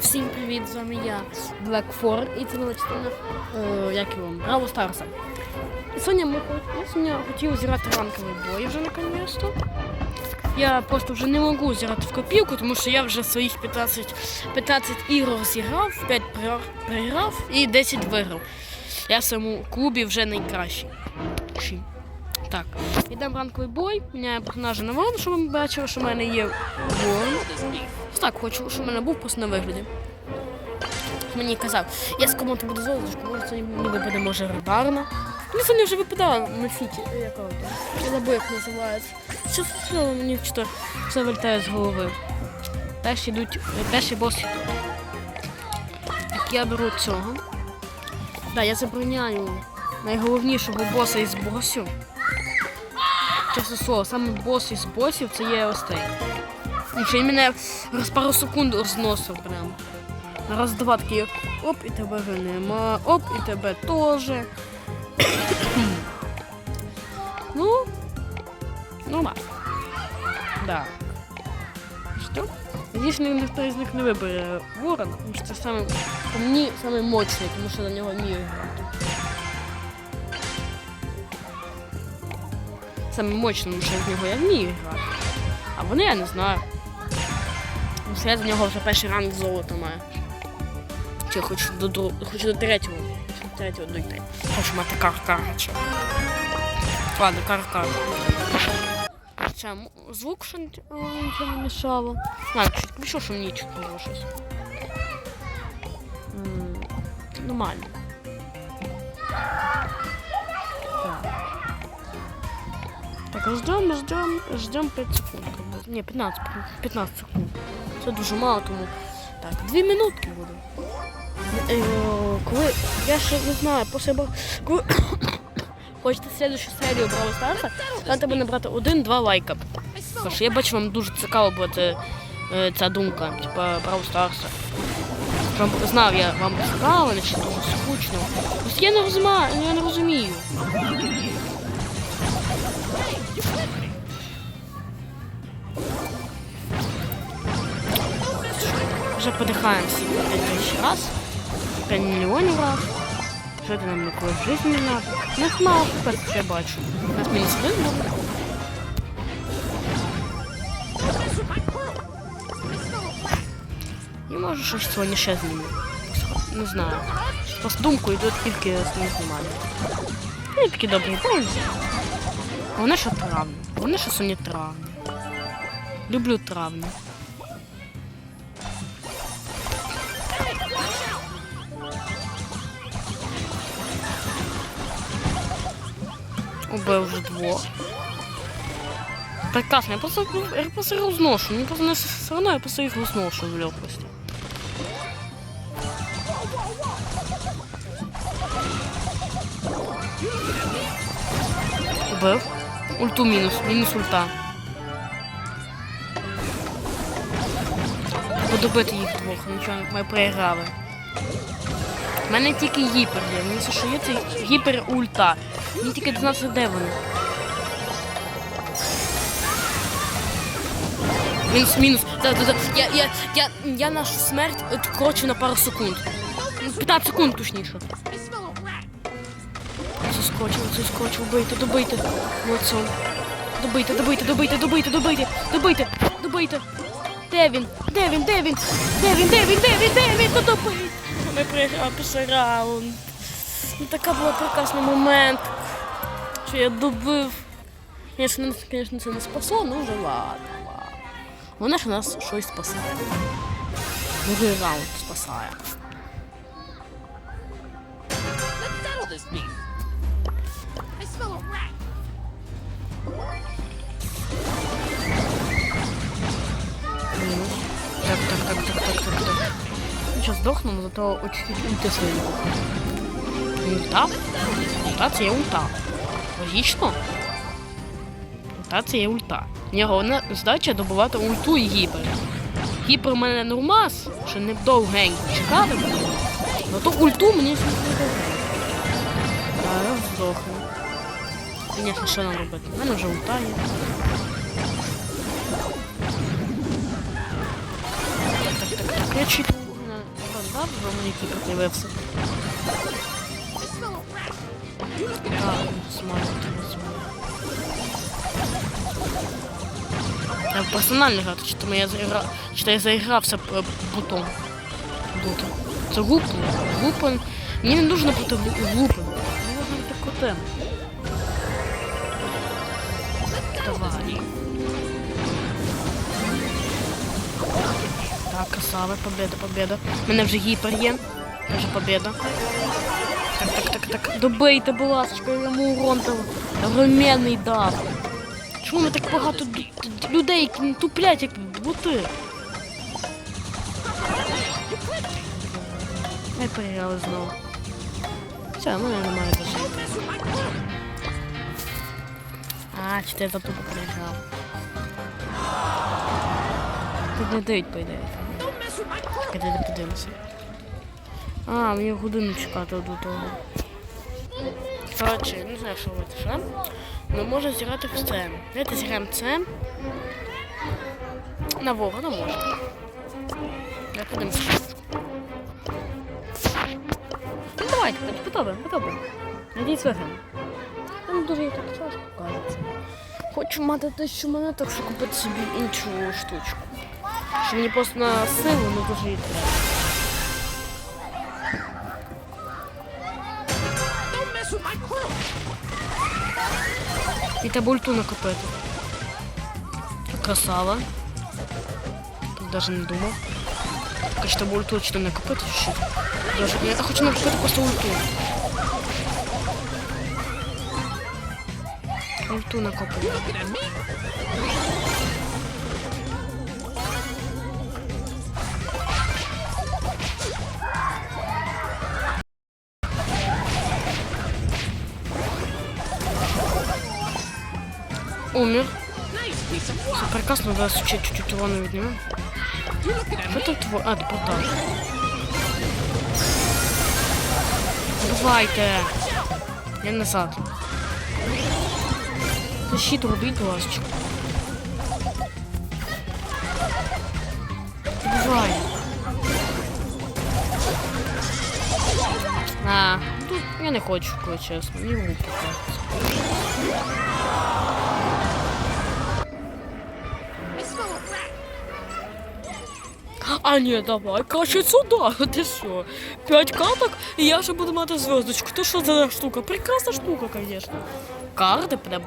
Всім привіт, з вами я, Black Ford, і це нова частина, е, як його, Браво Старса. Сьогодні ми я сьогодні хотів зіграти ранковий бой вже наконец-то. Я просто вже не можу зіграти в копілку, тому що я вже своїх 15, 15 ігор зіграв, 5 програв- і 10 виграв. Я в своєму клубі вже найкращий. Так, йдемо ранковий бой, міняю персонажа на ворон, щоб ви бачили, що в мене є ворон. Так, хочу, щоб в мене був просто на вигляді. Мені казав, я з кому-то буду золоточку, може це мені випаде, може рибарна. Мені сьогодні вже випадала на фіті, якого там. Я як називається. Що що мені що все вилітає з голови. Перші йдуть, перший бос. Так я беру цього. Да, я забороняю найголовнішого боса із босів. Чесно слово, саме бос із босів це є ось цей. І й мене раз пару секунд розносив прям. Раз два такі оп, і тебе вже нема, оп, і тебе теж. ну, нормально. Да. Що? Надіюсь, ні- ніхто із них не вибере ворона, тому що це саме, по мені саме мощний, тому що на нього вмію грати. Саме мощному, що в нього я вмію грати. А вони я не знаю. Тому що я за нього вже перший ранг золота маю. Чи хочу до друг... хочу до третього. Хочу до третього дойти. Хочу мати кар-карача. Ладно, кар-кар. Звук що н- о, нічого не мішало. Ладно, чуть включу, що мені чуть було щось. Нормально. Так, ждем, ждем, ждем 5 секунд. Не, 15, 15 секунд. Це дуже мало, тому. Так, 2 минутки буде. Е, Коли, я ще не знаю, після коли хочете слідчу серію Браво Старса, там треба набрати 1-2 лайка. Що я бачу, вам дуже цікаво буде е, ця думка, типа Браво Старса. Вам знав я, вам цікаво, чи дуже скучно. Просто я не розумію, я не розумію. Вже подихаємося ще раз. 5 мільйонів раз. Що ти нам ніколи в житті не надо? Не знав, тепер я бачу. Нас один буде. І може щось сьогодні ще зніму. Не знаю. Просто думку йдуть тільки з ним знімання. Ну такі добрі помні. Вони що травні. Вони що сьогодні травні. Люблю травні. Убив вже двох. Прекрасно, я просто, я просто розношу. Мені просто не все одно, я просто їх розношу в легкості. Убив. Ульту мінус, мінус ульта. Треба добити їх двох, нічого, ми проіграли. У мене тільки гіпер є. Мені все, що є, це гіпер ульта. Мені тільки 12 де вони. Мінус, мінус. Да. Я, я, я, я нашу смерть відкрочу на пару секунд. Ну, 15 секунд точніше. Заскочив, заскочив, бийте, добийте. Молодцом. Добийте, добийте, добийте, добийте, добийте, добийте, добийте. Де він? Де він? Де він? Де він? Де він? Де він? Де він? Добийте. Ми програли раунд. Ну така була прекрасний момент, що я добив. Звісно, звісно, це не спасло, ну вже ладно, ладно. Вона ж нас щось спасає. Другий раунд спасає. Так, так, так, так, так, так, так. Сейчас здохну, но зато очень ульти свої. Ульта? Ульта це є ульта. Логічно? Ульта це є ульта. Мені головна задача добувати ульту і гіпер. Гіпер у мене нормас, що не довгенько чекати. Но то ульту мені ще не добре. Я здохну. Звісно, що нам робити? У мене вже ульта є. Я чуть не продав, бо мені кіпер з'явився. Я в персональний грати, чи то я заіграв, чи то я заігрався п- потом. Це глупо. Глупо. Мені не нужно бути глу- глупим. Мені нужно бути крутим. Давай. Так, красава, победа, победа. У мене вже гіпер є. Вже победа. Так, так, так, так. Добийте, будь ласка, йому урон дав. Огроменний дав. Чому ми так багато людей, туплять, як бути? Ми переграли знову. Все, мене немає crew. А, чи ти за переграв. Тут не дають, по crew. Я подивимося. А, мені годину чекати до того. Коротше, не знаю, що робити, що? Ну, може зіграти в це. Давайте зіграємо це. На Вова, ну може. Я подивимося. Ну, давайте, подобаємо, подобаємо. Надіюсь, виграємо. Там дуже і так часто кажеться. Хочу мати тисячу монеток, щоб купити собі іншу штучку. Що мені просто на силу не дуже і треба. І треба ульту накопити. Красава. Тут навіть не думав. Короче, треба ульту чи то накопити чи що. Даже, я хочу накопити просто ульту. Ульту накопити. Умер. Все прекрасно, зараз ще чуть-чуть урона Що me? там твоє? А, портал. Давайте. Я назад. Ти щит робіть. Давай. А, тут я не хочу, чесно. Мені глупо кажеться. А ні, давай, краще сюди. Ти що? П'ять каток, і я ще буду мати зв'язочку. То що за штука? Прекрасна штука, звісно. Карти прям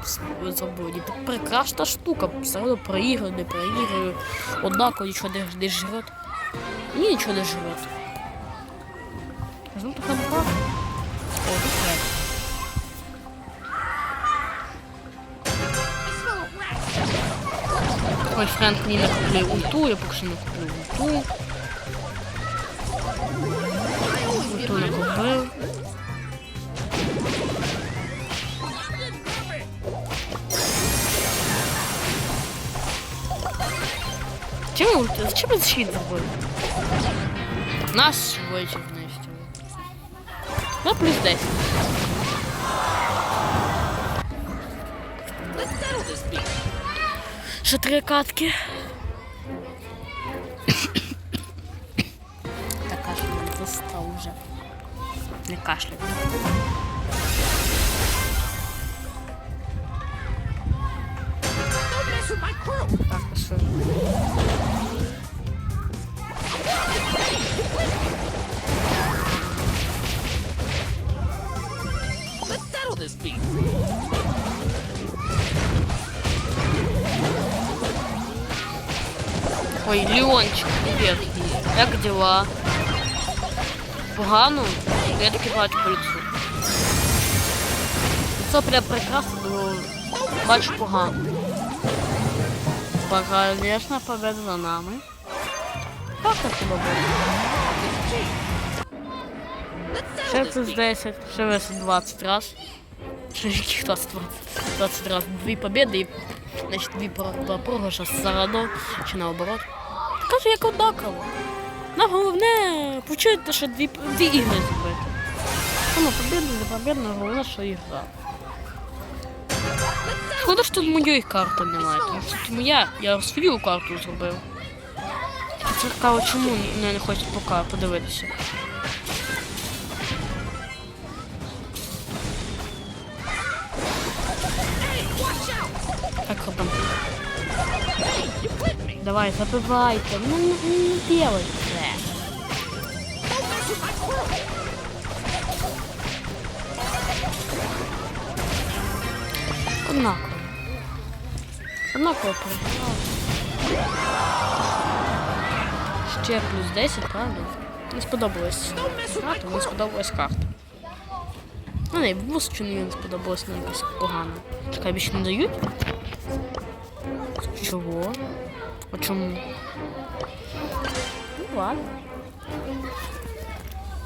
забуді. Прекрасна штука. Все одно проіграю, не проіграю. Однаково нічого не, не жрет. Ні, нічого не жрет. Ну, так нам пах. О, Ой, Френк мені накуплює ульту, я поки що не куплю ульту. Ульту не купив. Чим ульти? Зачем я щит забив? Нас швидше знищили. Ну, плюс 10. Ще три катки. Та кашля достав вже. Не кашляй. Так, що? Let's settle this beef. Ой, Леончик, привіт. Як дела? Погано? Я таки бачу по лицу. Це прям прекрасно, бо бачу погано. Конечно, победа за нами. Как це тебе буде? Ще beef. 10, ще вес 20 раз. Ще 20, 20, 20 раз. Дві победи і дві про- програша заодно, чи наоборот. Кажу, як однаково. На головне почуєте, що дві, дві ігри зробити. Саме победа, не победа, головне, що ігра. Шкода, що тут моєї карти немає, тому що тут моя, я свою карту зробив. Цікаво, чому не, не хочуть поки подивитися. Так, робимо. Давай, забивайте. Ну, ну, ну, не делайте. Однаково. Однаково програв. Ще плюс 10, правда? Не сподобалось. Не сподобалась карта. Ну, не, бус чи не сподобалось мені якось погано. Чекай, більше не дають? Чого? А чому? Ну ладно.